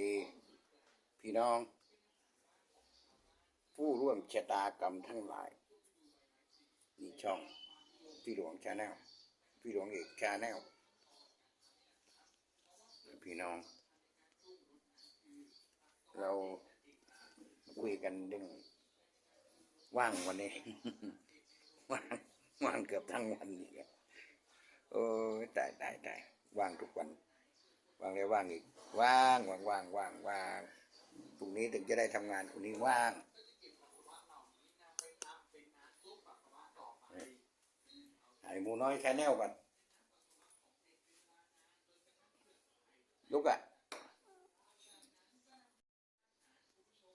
ดี พี่น้อง ผู้ร่วมชะตากรรมทั้งหลายนี่ช่อง พี่หลวงชาแนลพี่หลวงเอกชาแนลพี่น้อง เราคุยกันเรื่งว่างวันนี้ ว่างว่างเกือบทั้งวันอีกอะโอ้ตายตายตายว่างทุกวัน ว่างแล้วว่างอีก ว่างว่างว่างว่างว่างพรุ่งนี้ถึงจะได้ทำงานพรุ่งนี้ว่างไอ้มูน้อยแค่แนวก่อนลุกอะ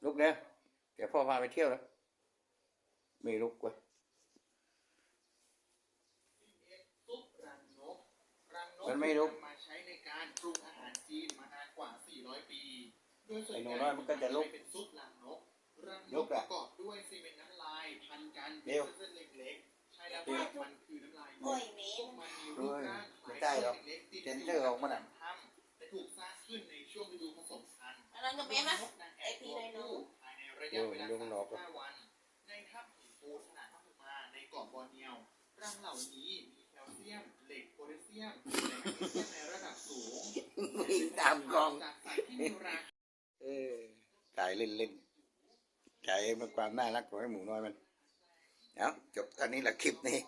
ลุกเนี่ยเดี๋ยวพ่อพาไปเที่ยวแล้วไม่ลุกเว้ยมันไม่ลุก ใช้ในการปรุงอาหารจีนมานานกว่า 400 ปี โดยส่วนไอ้หนูใหญ่น้อยมันก็จะลุกใช้เป็นซุปรังนกรังนลุกกปอะระกอบด้วยซีเมนต์น้ำลายพันกันเร็วเป็นเส้นๆเล็กๆ ใช่แล้วครับมันคือน้ำลายนโอ้กยเมพวกมันมีรูปร่างคไม่ล้ายได้หรอกเล็กๆติดเซ็นเซอร์ออกมาน่ะถ้ำและถูกสร้างขึ้นในช่วงฤดูผสมพันธุ์อันนั้นก็เป็นนะนางแอ่นตัวผู้ภายในระยะเวลาโยงนก35วัน ในถ้ำหินปูนขนาดมหึมาในเกาะบอร์เนียวรังเหล่านี้มีแคลเซียมเหล็ ตามกองไก่เออถ่ายเล่นเล่นๆถ่ายมันความน่ารักของไอ้หมูน้อยมันเอาจบตอนนี้ละคลิปนี้